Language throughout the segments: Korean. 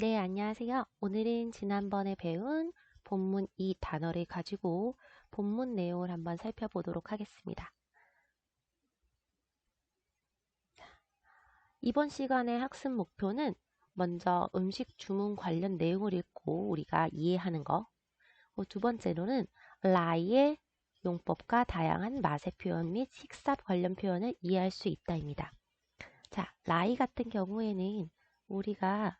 네, 안녕하세요. 오늘은 지난번에 배운 본문 이 단어를 가지고 본문 내용을 한번 살펴보도록 하겠습니다. 이번 시간의 학습 목표는 먼저 음식 주문 관련 내용을 읽고 우리가 이해하는 거. 두 번째로는 라이의 용법과 다양한 맛의 표현 및 식사 관련 표현을 이해할 수 있다입니다. 자, 라이 같은 경우에는 우리가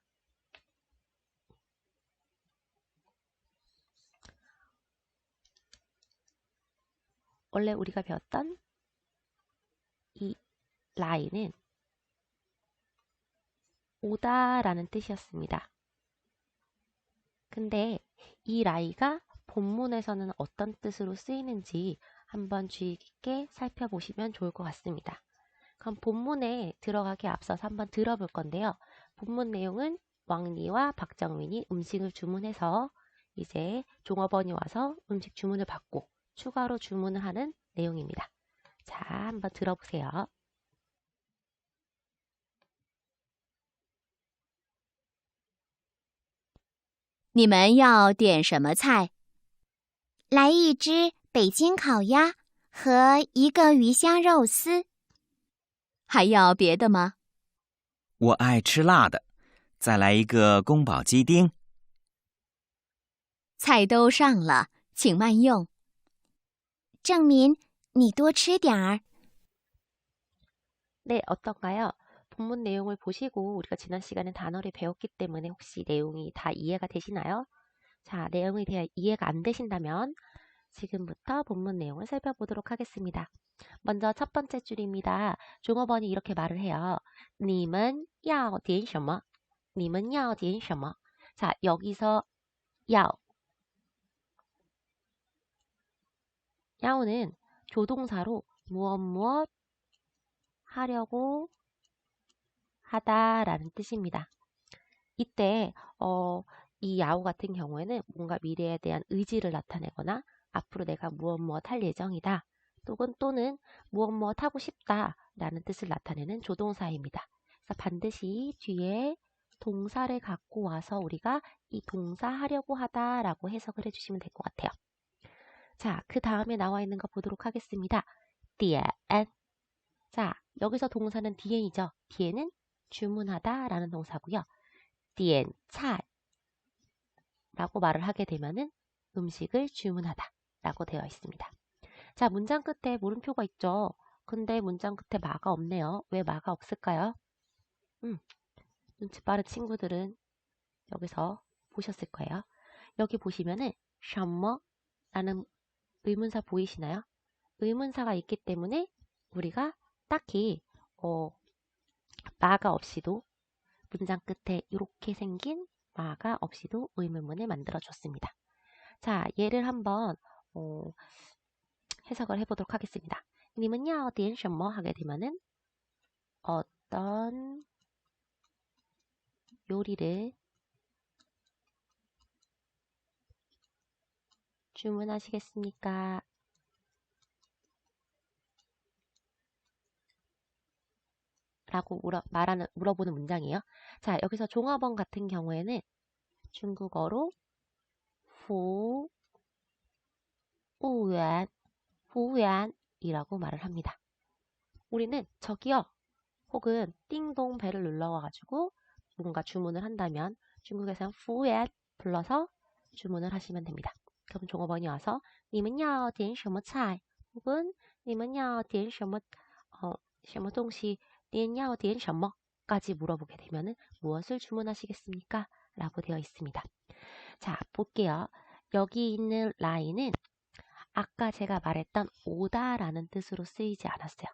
원래 우리가 배웠던 이 라이는 오다라는 뜻이었습니다. 근데 이 라이가 본문에서는 어떤 뜻으로 쓰이는지 한번 주의 깊게 살펴보시면 좋을 것 같습니다. 그럼 본문에 들어가기 앞서서 한번 들어볼 건데요. 본문 내용은 왕리와 박정민이 음식을 주문해서 이제 종업원이 와서 음식 주문을 받고 추가로 주문을 하는 내용입니다. 자, 한번 들어보세요. 你们要点什么菜？来一只北京烤鸭和一个鱼香肉丝。还要别的吗？我爱吃辣的，再来一个宫保鸡丁。菜都上了，请慢用。 郑民，你多吃点儿。 네, 어떤가요? 본문 내용을 보시고 우리가 지난 시간에 단어를 배웠기 때문에 혹시 내용이 다 이해가 되시나요? 자, 내용이 대 이해가 안 되신다면 지금부터 본문 내용을 살펴보도록 하겠습니다. 먼저 첫 번째 줄입니다. 종업원이 이렇게 말을 해요. 님은 要点什么? 님은 要点什么? 자, 여기서 要 야오는 조동사로 무엇 무엇 하려고 하다라는 뜻입니다. 이때 어, 이 야오 같은 경우에는 뭔가 미래에 대한 의지를 나타내거나 앞으로 내가 무엇 무엇 할 예정이다. 또는 또는 무엇 무엇 하고 싶다라는 뜻을 나타내는 조동사입니다. 그래서 반드시 뒤에 동사를 갖고 와서 우리가 이 동사 하려고 하다라고 해석을 해주시면 될 것 같아요. 자, 그 다음에 나와 있는 거 보도록 하겠습니다. 디엔. 자, 여기서 동사는 디엔이죠. 디엔은 주문하다 라는 동사고요. 디엔 차 라고 말을 하게 되면은 음식을 주문하다 라고 되어 있습니다. 자, 문장 끝에 물음표가 있죠. 근데 문장 끝에 마가 없네요. 왜 마가 없을까요? 음, 눈치 빠른 친구들은 여기서 보셨을 거예요. 여기 보시면은 셔머 라는 의문사 보이시나요? 의문사가 있기 때문에 우리가 딱히 어, 마가 없이도 문장 끝에 이렇게 생긴 마가 없이도 의문문을 만들어 줬습니다. 자, 예를 한번 어, 해석을 해보도록 하겠습니다. 님은요, 어디엔 셔머 하게 되면은 어떤 요리를 주문하시겠습니까? 라고 물어, 말하는, 물어보는 문장이에요. 자, 여기서 종업원 같은 경우에는 중국어로 후, 우연, 후연이라고 말을 합니다. 우리는 저기요, 혹은 띵동 벨을 눌러와가지고 뭔가 주문을 한다면 중국에서는 후연 불러서 주문을 하시면 됩니다. 그럼 종업원이 와서 你们要点什么菜 혹은 你们要点什么 어, 什么东西 你要点什么 까지 물어보게 되면은 무엇을 주문하시겠습니까? 라고 되어 있습니다. 자, 볼게요. 여기 있는 라인은 아까 제가 말했던 오다라는 뜻으로 쓰이지 않았어요.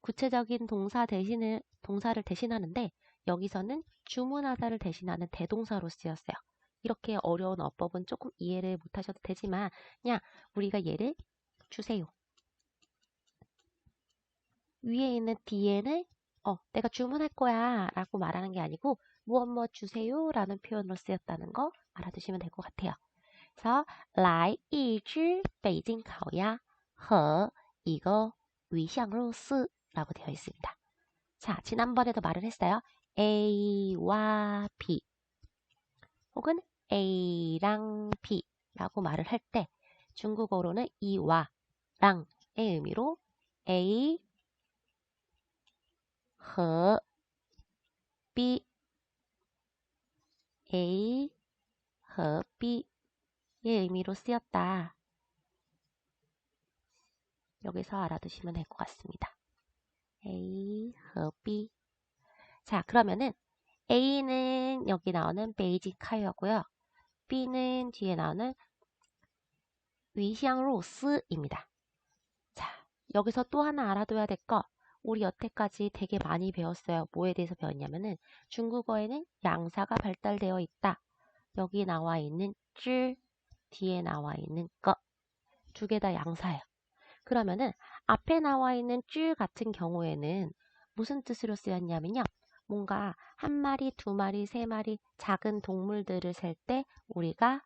구체적인 동사 대신을 동사를 대신하는데 여기서는 주문하다를 대신하는 대동사로 쓰였어요. 이렇게 어려운 어법은 조금 이해를 못하셔도 되지만 그냥 우리가 얘를 주세요. 위에 있는 뒤에는 어, 내가 주문할 거야 라고 말하는 게 아니고 무엇 무엇 주세요 라는 표현으로 쓰였다는 거 알아두시면 될 것 같아요. 그래서 来一只北京烤鸭和一个鱼香肉丝 라고 되어 있습니다. 자, 지난번에도 말을 했어요. A와 B 혹은 A랑 B라고 말을 할 때 중국어로는 이와 랑의 의미로 A 和 B A 和 B의 의미로 쓰였다. 여기서 알아두시면 될 것 같습니다. A 和 B 자 그러면은 A는 여기 나오는 베이징 카이어고요. B는 뒤에 나오는 위샹로스입니다. 자 여기서 또 하나 알아둬야 될 거 우리 여태까지 되게 많이 배웠어요. 뭐에 대해서 배웠냐면은 중국어에는 양사가 발달되어 있다. 여기 나와 있는 쯔 뒤에 나와 있는 거 두 개 다 양사예요. 그러면은 앞에 나와 있는 쯔 같은 경우에는 무슨 뜻으로 쓰였냐면요. 뭔가 한 마리, 두 마리, 세 마리 작은 동물들을 셀 때 우리가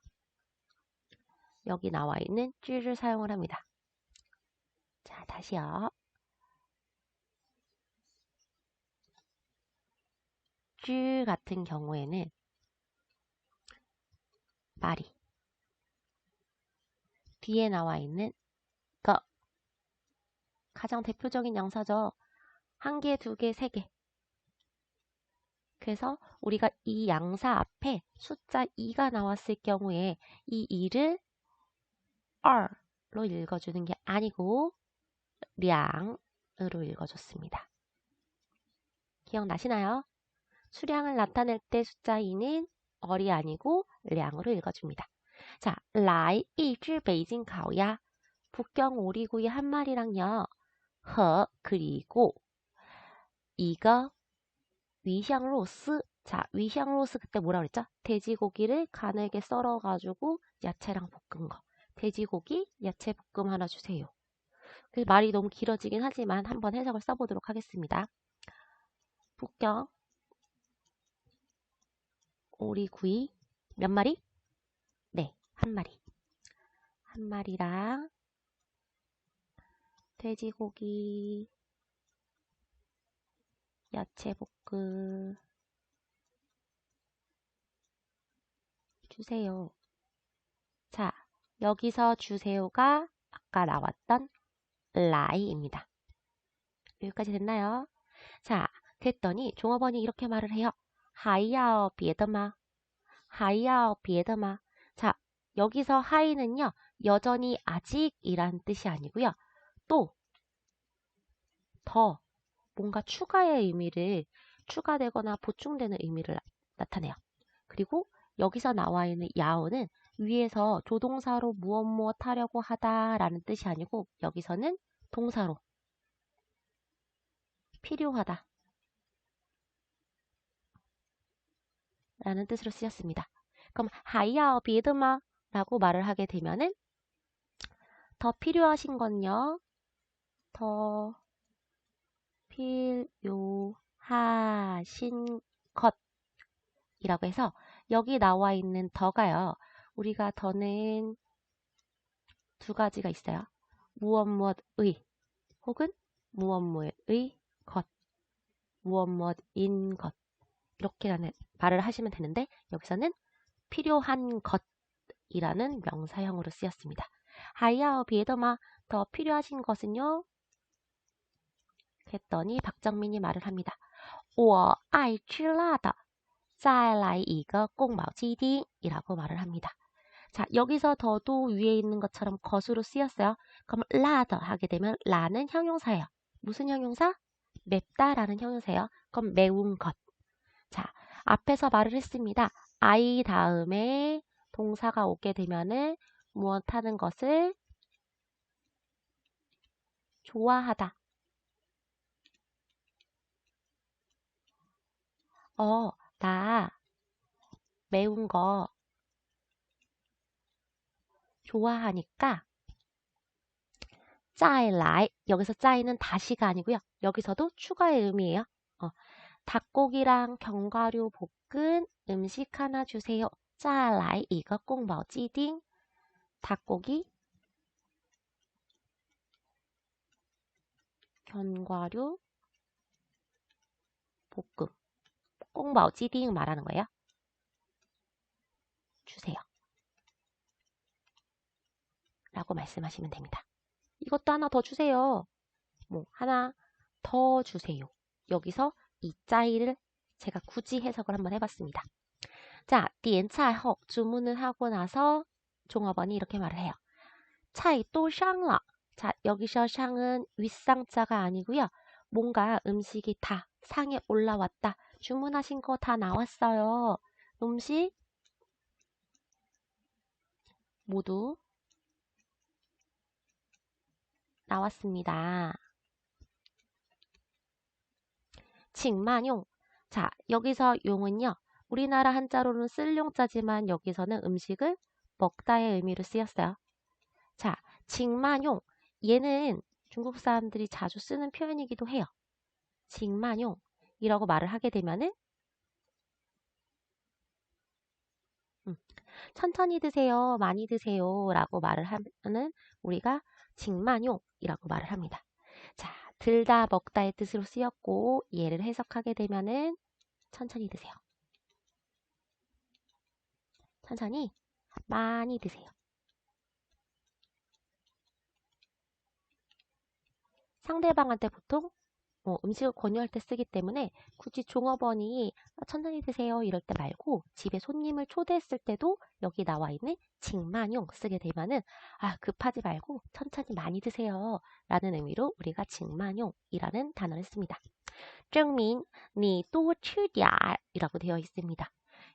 여기 나와 있는 쯔를 사용을 합니다. 자, 다시요. 쯔 같은 경우에는 마리 뒤에 나와 있는 거 가장 대표적인 양사죠. 한 개, 두 개, 세 개. 그래서 우리가 이 양사 앞에 숫자 2가 나왔을 경우에 이 2를 r로 읽어주는 게 아니고 량으로 읽어줬습니다. 기억나시나요? 수량을 나타낼 때 숫자 2는 얼이 아니고 량으로 읽어줍니다. 자, 라이 이즈 베이징 가오야. 북경 오리구이 한 마리랑요. 허 그리고 이거 위샹로스 자 위샹로스 그때 뭐라 그랬죠? 돼지고기를 가늘게 썰어가지고 야채랑 볶은 거 돼지고기 야채 볶음 하나 주세요. 그 말이 너무 길어지긴 하지만 한번 해석을 써보도록 하겠습니다. 북경 오리구이 몇 마리? 네, 한 마리. 한 마리랑 돼지고기 야채 볶음 주세요. 자, 여기서 주세요가 아까 나왔던 라이입니다. 여기까지 됐나요? 자, 됐더니 종업원이 이렇게 말을 해요. 하이야오 비에더마 하이야오 비에더마 자, 여기서 하이는요. 여전히 아직이란 뜻이 아니고요. 또 더 뭔가 추가의 의미를 추가되거나 보충되는 의미를 나, 타내요 그리고 여기서 나와 있는 야오는 위에서 조동사로 무엇 무엇 하려고 하다라는 뜻이 아니고 여기서는 동사로 필요하다 라는 뜻으로 쓰였습니다. 그럼 하이야오 비드마 라고 말을 하게 되면은 더 필요하신 건요. 더 필요 하신 것이라고 해서 여기 나와 있는 더가요. 우리가 더는 두 가지가 있어요. 무엇 무엇의 혹은 무엇 무엇의 것, 무엇 무엇인 것 이렇게 말을 하시면 되는데 여기서는 필요한 것이라는 명사형으로 쓰였습니다. 하이아어 비에더마 더 필요하신 것은요? 했더니 박정민이 말을 합니다. 我爱吃辣的.再来一个宫保鸡丁 이라고 말을 합니다. 자, 여기서 더도 위에 있는 것처럼 것으로 쓰였어요. 그럼 라더 하게 되면 라는 형용사예요. 무슨 형용사? 맵다라는 형용사예요. 그럼 매운 것. 자, 앞에서 말을 했습니다. I 다음에 동사가 오게 되면은 무엇 하는 것을 좋아하다. 어, 나 매운 거 좋아하니까 짜이 라이 여기서 짜이는 다시가 아니고요. 여기서도 추가의 의미예요. 어, 닭고기랑 견과류 볶은 음식 하나 주세요. 짜이 라이 이거 꼭 멋지딩 닭고기 견과류 볶음 공바오 찌딩 말하는 거예요. 주세요. 라고 말씀하시면 됩니다. 이것도 하나 더 주세요. 뭐 하나 더 주세요. 여기서 이 짜이를 제가 굳이 해석을 한번 해봤습니다. 자, 디엔차허 주문을 하고 나서 종업원이 이렇게 말을 해요. 차이 또 샹라. 자, 여기서 샹은 윗상자가 아니고요. 뭔가 음식이 다 상에 올라왔다. 주문하신 거 다 나왔어요. 음식 모두 나왔습니다. 칭만용. 자, 여기서 용은요. 우리나라 한자로는 쓸 용자지만 여기서는 음식을 먹다의 의미로 쓰였어요. 자, 칭만용. 얘는 중국 사람들이 자주 쓰는 표현이기도 해요. 칭만용. 이라고 말을 하게 되면은 음, 천천히 드세요, 많이 드세요 라고 말을 하면은 우리가 칭만용이라고 말을 합니다. 자, 들다 먹다의 뜻으로 쓰였고 얘를 해석하게 되면은 천천히 드세요. 천천히 많이 드세요. 상대방한테 보통 뭐 음식을 권유할 때 쓰기 때문에 굳이 종업원이 아, 천천히 드세요 이럴 때 말고 집에 손님을 초대했을 때도 여기 나와 있는 징만용 쓰게 되면은 아 급하지 말고 천천히 많이 드세요 라는 의미로 우리가 징만용이라는 단어를 씁니다. 증민 니多吃点 이라고 되어 있습니다.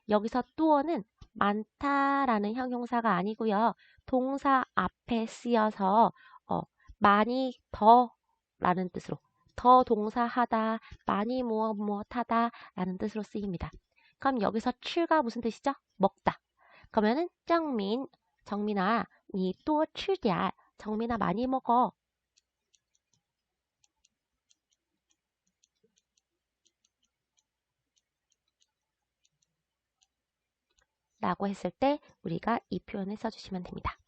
여기서 또어는 많다라는 형용사가 아니고요. 동사 앞에 쓰여서 어, 많이 더 라는 뜻으로 더 동사하다, 많이 무엇 무엇하다 라는 뜻으로 쓰입니다. 그럼 여기서 출가 무슨 뜻이죠? 먹다. 그러면은 정민, 정민아, 니또 출디야. 정민아 많이 먹어. 라고 했을 때 우리가 이 표현을 써주시면 됩니다.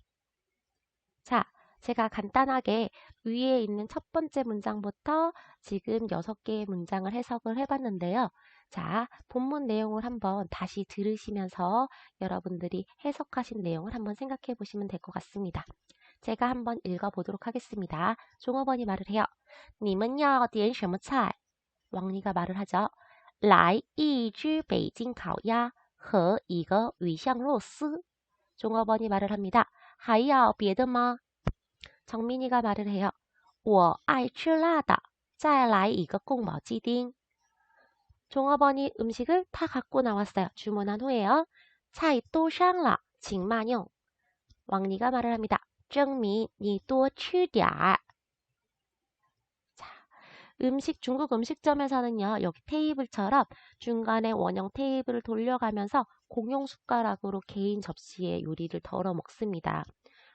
자, 제가 간단하게 위에 있는 첫 번째 문장부터 지금 여섯 개의 문장을 해석을 해봤는데요. 자, 본문 내용을 한번 다시 들으시면서 여러분들이 해석하신 내용을 한번 생각해 보시면 될 것 같습니다. 제가 한번 읽어보도록 하겠습니다. 종업원이 말을 해요. 你们要点什么菜? 왕리가 말을 하죠. 来一只北京烤鸭和一个鱼香肉丝. 종업원이 말을 합니다. 还要别的吗? 정민이가 말을 해요. 我爱吃辣的.再来一个宫保鸡丁. 종업원이 음식을 다 갖고 나왔어요. 주문한 후에요. 菜都上了,请慢用. 왕리가 말을 합니다. 证明你多吃点. 자, 음식 중국 음식점에서는요. 여기 테이블처럼 중간에 원형 테이블을 돌려가면서 공용 숟가락으로 개인 접시에 요리를 덜어 먹습니다.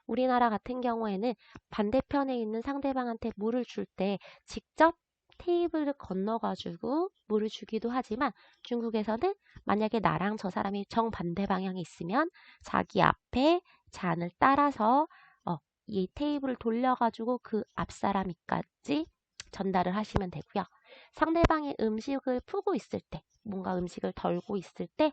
우리나라 같은 경우에는 반대편에 있는 상대방한테 물을 줄 때 직접 테이블을 건너가지고 물을 주기도 하지만 중국에서는 만약에 나랑 저 사람이 정반대 방향에 있으면 자기 앞에 잔을 따라서 어, 이 테이블을 돌려가지고 그 앞 사람이까지 전달을 하시면 되고요. 상대방이 음식을 푸고 있을 때, 뭔가 음식을 덜고 있을 때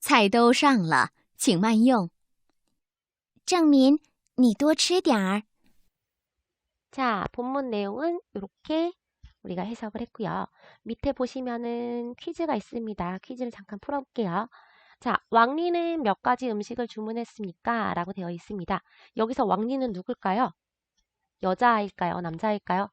菜都上了，请慢用。证明你多吃点儿。 자, 본문 내용은 이렇게 우리가 해석을 했고요. 밑에 보시면은 퀴즈가 있습니다. 퀴즈를 잠깐 풀어볼게요. 자, 왕리는 몇 가지 음식을 주문했습니까? 라고 되어 있습니다. 여기서 왕리는 누굴까요? 여자일까요? 남자일까요?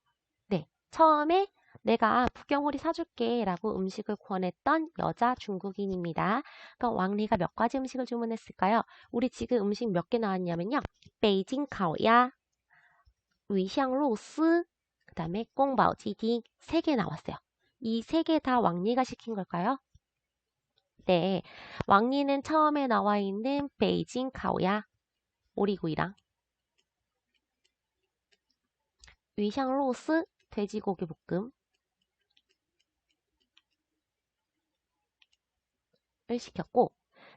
네, 처음에 내가 북경오리 사줄게 라고 음식을 권했던 여자 중국인입니다. 그럼 왕리가 몇 가지 음식을 주문했을까요? 우리 지금 음식 몇 개 나왔냐면요. 베이징 카오야, 위샹 로스, 그 다음에 꽁바오지딩 세개 나왔어요. 이 세 개 다 왕리가 시킨 걸까요? 때 왕리는 처음에 나와 있는 베이징 가오야 오리구이랑 위샹 로스 돼지고기 볶음 을 시켰고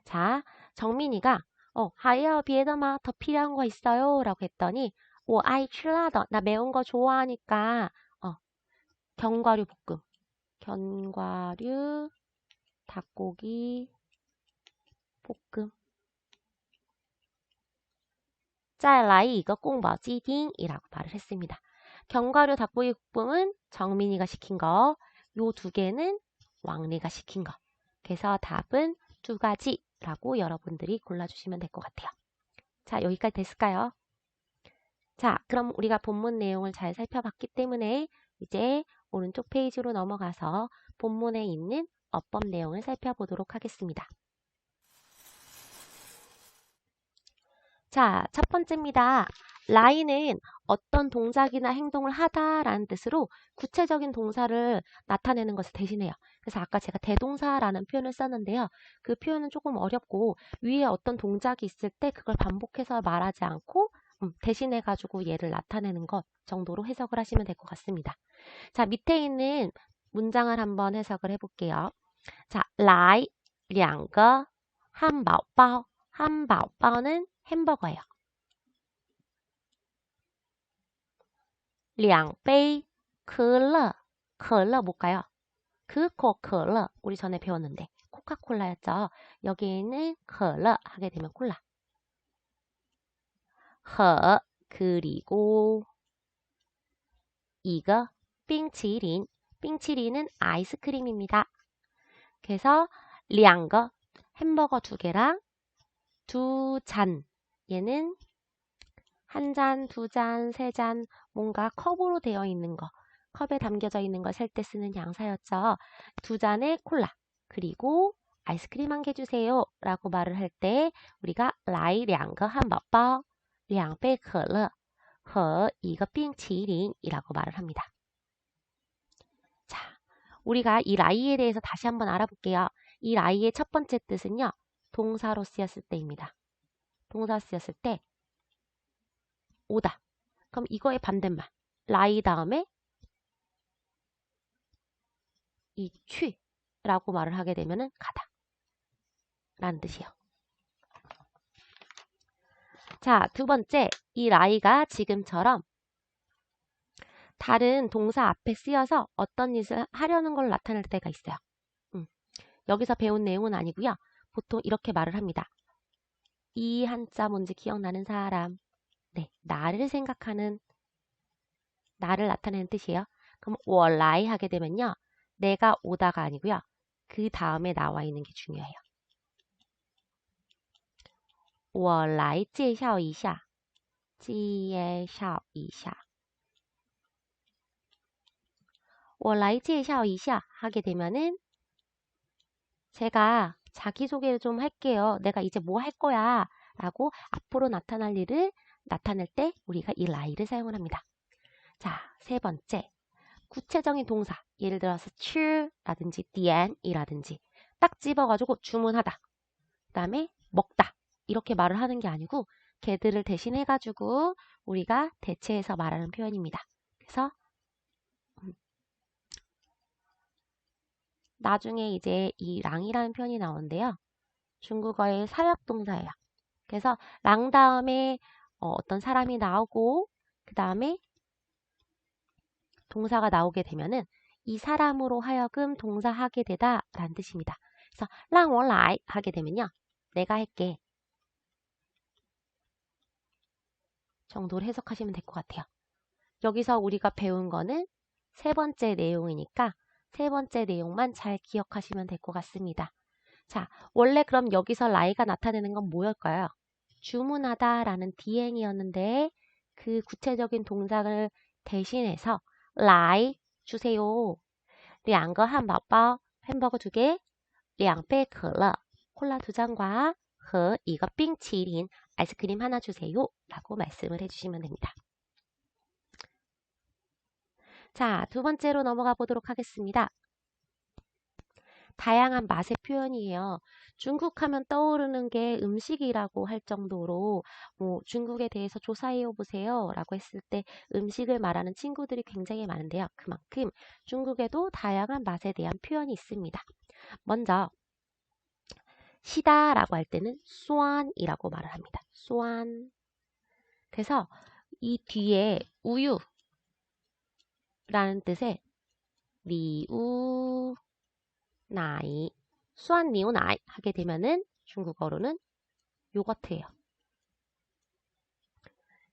자 정민이가 어 하이어 비에더마 더 필요한 거 있어요 라고 했더니 오 아이 칠라더 나 매운 거 좋아하니까 어 견과류 볶음 견과류 닭고기 볶음 再来一个宫保鸡丁이라고 말을 했습니다. 견과류 닭고기 볶음은 정민이가 시킨 거, 요 두 개는 왕리가 시킨 거. 그래서 답은 두 가지라고 여러분들이 골라주시면 될 것 같아요. 자, 여기까지 됐을까요? 자, 그럼 우리가 본문 내용을 잘 살펴봤기 때문에 이제 오른쪽 페이지로 넘어가서 본문에 있는 어법 내용을 살펴보도록 하겠습니다. 자, 첫 번째입니다. 라인은 어떤 동작이나 행동을 하다라는 뜻으로 구체적인 동사를 나타내는 것을 대신해요. 그래서 아까 제가 대동사라는 표현을 썼는데요. 그 표현은 조금 어렵고 위에 어떤 동작이 있을 때 그걸 반복해서 말하지 않고 음, 대신해가지고 얘를 나타내는 것 정도로 해석을 하시면 될 것 같습니다. 자, 밑에 있는 문장을 한번 해석을 해볼게요. 자, 来两个汉堡包. 한바오바오는 햄버거예요. 량베이 클러 클러 뭘까요? 그코 클러 우리 전에 배웠는데 코카콜라였죠. 여기에는 클러 하게 되면 콜라. 허 그리고 이거 빙치린 빙치린은 아이스크림입니다. 그래서 량거 햄버거 두 개랑 두 잔 얘는 한 잔, 두 잔, 세 잔, 뭔가 컵으로 되어 있는 거, 컵에 담겨져 있는 걸 셀 때 쓰는 양사였죠. 두 잔의 콜라, 그리고 아이스크림 한 개 주세요. 라고 말을 할 때 우리가 来两个汉堡包,两杯可乐和一个冰淇淋이라고 말을 합니다. 자, 우리가 이 라이에 대해서 다시 한번 알아볼게요. 이 라이의 첫 번째 뜻은요. 동사로 쓰였을 때입니다. 동사 쓰였을 때 오다. 그럼 이거의 반대말. 라이 다음에 이 취라고 말을 하게 되면은 가다. 라는 뜻이에요. 자, 두 번째. 이 라이가 지금처럼 다른 동사 앞에 쓰여서 어떤 짓을 하려는 걸 나타낼 때가 있어요. 음. 여기서 배운 내용은 아니고요. 보통 이렇게 말을 합니다. 이 한자 뭔지 기억나는 사람. 네, 나를 생각하는 나를 나타내는 뜻이에요. 그럼 我来 하게 되면요. 내가 오다가 아니고요. 그 다음에 나와 있는 게 중요해요. 我来介绍一下.介绍一下.我来介绍一下 하게 되면은 제가 자기소개를 좀 할게요. 내가 이제 뭐 할 거야. 라고 앞으로 나타날 일을 나타낼 때 우리가 이 라이를 사용을 합니다. 자, 세 번째. 구체적인 동사. 예를 들어서 吃라든지 点이라든지 딱 집어가지고 주문하다. 그 다음에 먹다. 이렇게 말을 하는 게 아니고 걔들을 대신해가지고 우리가 대체해서 말하는 표현입니다. 그래서 음, 나중에 이제 이 랑이라는 표현이 나오는데요. 중국어의 사역 동사예요. 그래서 랑 다음에 어, 떤 사람이 나오고 그 다음에 동사가 나오게 되면은 이 사람으로 하여금 동사하게 되다 라는 뜻입니다. 그래서 랑워라이 하게 되면요. 내가 할게 정도로 해석하시면 될 것 같아요. 여기서 우리가 배운 거는 세 번째 내용이니까 세 번째 내용만 잘 기억하시면 될 것 같습니다. 자, 원래 그럼 여기서 라이가 나타내는 건 뭐였까요? 주문하다 라는 디행이었는데 그 구체적인 동작을 대신해서 라이 주세요. 两个 汉堡包 햄버거 두 개, 两杯可乐 콜라 두 잔과 和一个冰淇淋 아이스크림 하나 주세요. 라고 말씀을 해주시면 됩니다. 자, 두 번째로 넘어가 보도록 하겠습니다. 다양한 맛의 표현이에요. 중국 하면 떠오르는 게 음식이라고 할 정도로 뭐 중국에 대해서 조사해 보세요 라고 했을 때 음식을 말하는 친구들이 굉장히 많은데요. 그만큼 중국에도 다양한 맛에 대한 표현이 있습니다. 먼저 시다 라고 할 때는 수안이라고 말을 합니다. 수안. 그래서 이 뒤에 우유 라는 뜻의 리우 나이 수안 리우 나이 하게 되면은 중국어로는 요거트예요.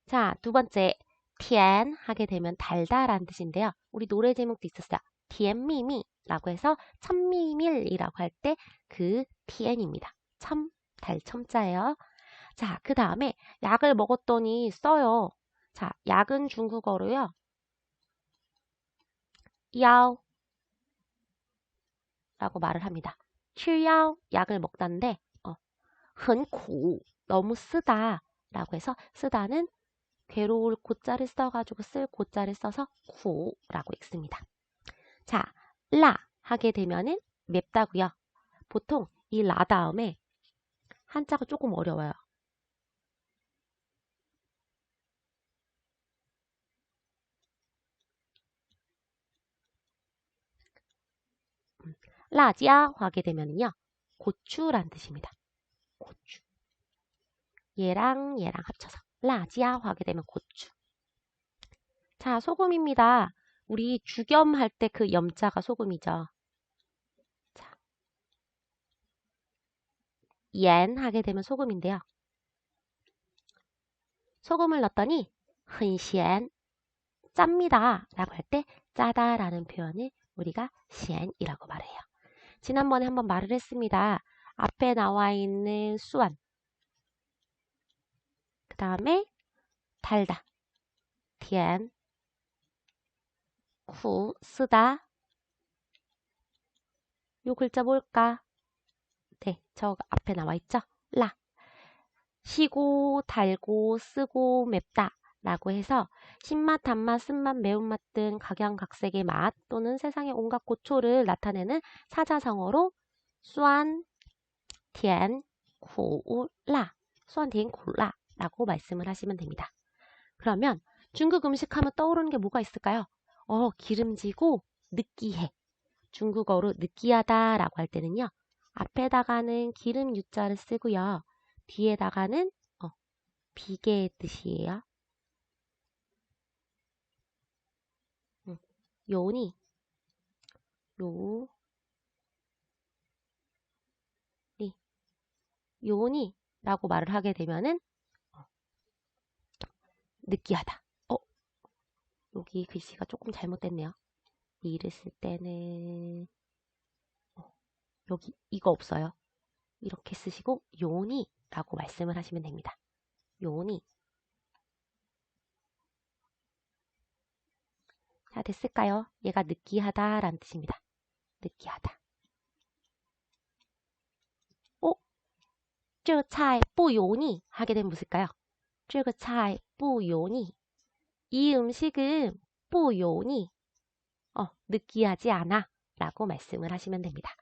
자, 두 번째 티엔 하게 되면 달달한 뜻인데요. 우리 노래 제목도 있었어요. 티엔미미라고 해서 천미밀이라고 할 때그 티엔입니다. 첨, 달 첨자예요. 자, 그 다음에 약을 먹었더니 써요. 자, 약은 중국어로요. 야오 라고 말을 합니다. 吃药 약을 먹다인데 어, 很苦 너무 쓰다 라고 해서 쓰다는 괴로울 고자를 써가지고 쓸 고자를 써서 구라고 읽습니다. 자, 라 하게 되면은 맵다고요. 보통 이 라 다음에 한자가 조금 어려워요. 라지아 하게 되면요. 고추란 뜻입니다. 고추. 얘랑 얘랑 합쳐서 라지아 하게 되면 고추. 자, 소금입니다. 우리 죽염할 때 그 염자가 소금이죠. 자. 옌 하게 되면 소금인데요. 소금을 넣었더니 흔시엔 짭니다 라고 할 때 짜다라는 표현을 우리가 시엔이라고 말해요. 지난번에 한번 말을 했습니다. 앞에 나와 있는 수완 그 다음에 달다 티엔 구 쓰다 요 글자 뭘까? 네, 저 앞에 나와 있죠? 라 시고 달고 쓰고 맵다 라고 해서 신맛, 단맛, 쓴맛, 매운맛 등 각양각색의 맛 또는 세상의 온갖 고초를 나타내는 사자성어로 수안, 티엔, 구, 라, 수안, 티엔, 구, 라 라고 말씀을 하시면 됩니다. 그러면 중국 음식 하면 떠오르는 게 뭐가 있을까요? 어, 기름지고 느끼해. 중국어로 느끼하다 라고 할 때는요. 앞에다가는 기름 유자를 쓰고요. 뒤에다가는 어, 비계의 뜻이에요. 음, 요니 요 니 요니 라고 말을 하게 되면은 어, 느끼하다. 어, 여기 글씨가 조금 잘못됐네요. 이를 쓸 때는 어, 여기 이거 없어요. 이렇게 쓰시고 요니 라고 말씀을 하시면 됩니다. 요니. 자, 됐을까요? 얘가 느끼하다 라는 뜻입니다. 느끼하다. 어? 오, 쯔차이 뿌요니 하게 되면 무엇일까요? 쯔차이 뿌요니 이 음식은 뿌요니 어, 느끼하지 않아 라고 말씀을 하시면 됩니다.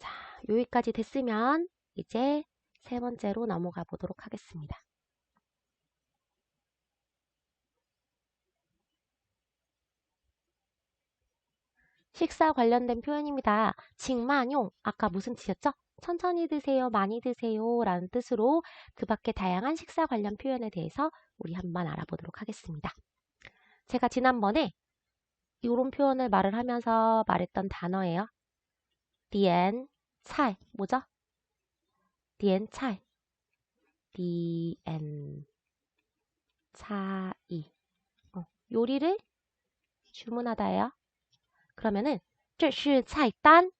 자, 여기까지 됐으면 이제 세 번째로 넘어가 보도록 하겠습니다. 식사 관련된 표현입니다. 징만용 아까 무슨 뜻이었죠? 천천히 드세요, 많이 드세요 라는 뜻으로 그 밖에 다양한 식사 관련 표현에 대해서 우리 한번 알아보도록 하겠습니다. 제가 지난번에 이런 표현을 말을 하면서 말했던 단어예요. 디엔 차이 뭐죠? 디엔 차이 디엔 차이 어, 요리를 주문하다예요. 그러면은 这是菜单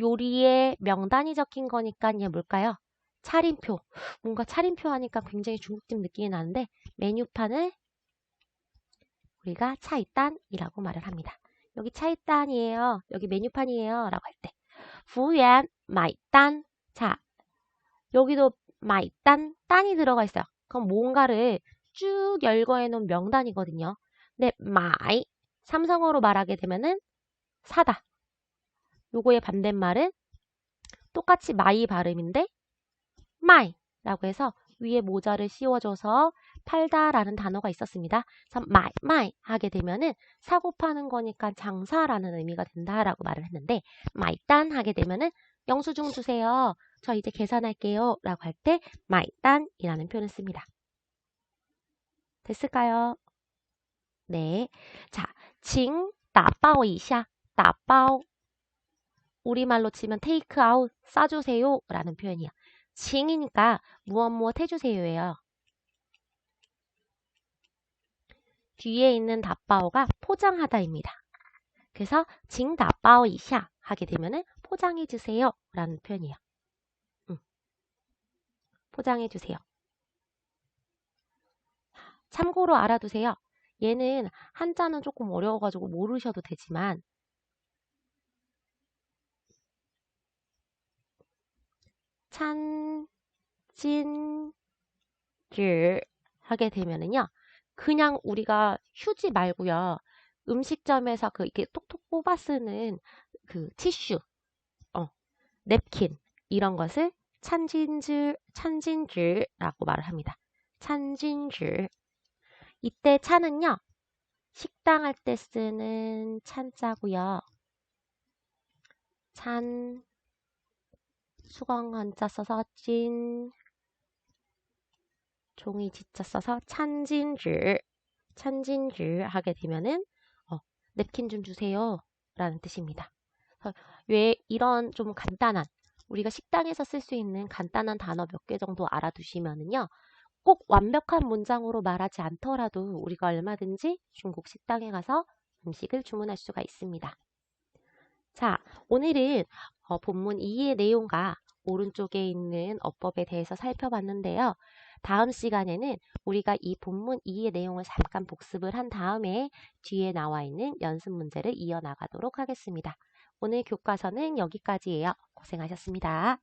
요리에 명단이 적힌 거니까 이게 뭘까요? 차림표. 뭔가 차림표 하니까 굉장히 중국집 느낌이 나는데 메뉴판을 우리가 차이단이라고 말을 합니다. 여기 차이단이에요. 여기 메뉴판이에요. 라고 할 때. 후연 마이단. 자, 여기도 마이단, 딴이 들어가 있어요. 그럼 뭔가를 쭉 열거해 놓은 명단이거든요. 근데 마이, 삼성어로 말하게 되면은 사다. 요거의 반대말은 똑같이 마이 발음인데 마이라고 해서 위에 모자를 씌워줘서 팔다라는 단어가 있었습니다. 그래서 마이 마이 하게 되면은 사고 파는 거니까 장사라는 의미가 된다라고 말을 했는데 마이딴 하게 되면은 영수증 주세요. 저 이제 계산할게요. 라고 할 때 마이딴이라는 표현을 씁니다. 됐을까요? 네. 자, 징 따바오 이샤 따바오 우리말로 치면 테이크 아웃 싸주세요 라는 표현이야. 징이니까 무엇 무엇 해주세요예요. 뒤에 있는 다바오가 포장하다입니다. 그래서 징 다바오 이샤 하게 되면은 포장해 주세요 라는 표현이에요. 음. 포장해 주세요. 참고로 알아두세요. 얘는 한자는 조금 어려워가지고 모르셔도 되지만 찬, 진, 를 하게 되면은요. 그냥 우리가 휴지 말고요. 음식점에서 그 이렇게 톡톡 뽑아 쓰는 그 티슈, 어, 냅킨 이런 것을 찬진줄, 찬진줄라고 말을 합니다. 찬진줄. 이때 찬은요. 식당 할 때 쓰는 찬자고요. 찬 수강 한자 써서 찐 종이 지자 써서 찬진줄 찬진줄 하게 되면은 어, 냅킨 좀 주세요 라는 뜻입니다. 왜 이런 좀 간단한 우리가 식당에서 쓸 수 있는 간단한 단어 몇 개 정도 알아두시면은요. 꼭 완벽한 문장으로 말하지 않더라도 우리가 얼마든지 중국 식당에 가서 음식을 주문할 수가 있습니다. 자, 오늘은 어, 본문 2의 내용과 오른쪽에 있는 어법에 대해서 살펴봤는데요. 다음 시간에는 우리가 이 본문 2의 내용을 잠깐 복습을 한 다음에 뒤에 나와 있는 연습 문제를 이어나가도록 하겠습니다. 오늘 교과서는 여기까지예요. 고생하셨습니다.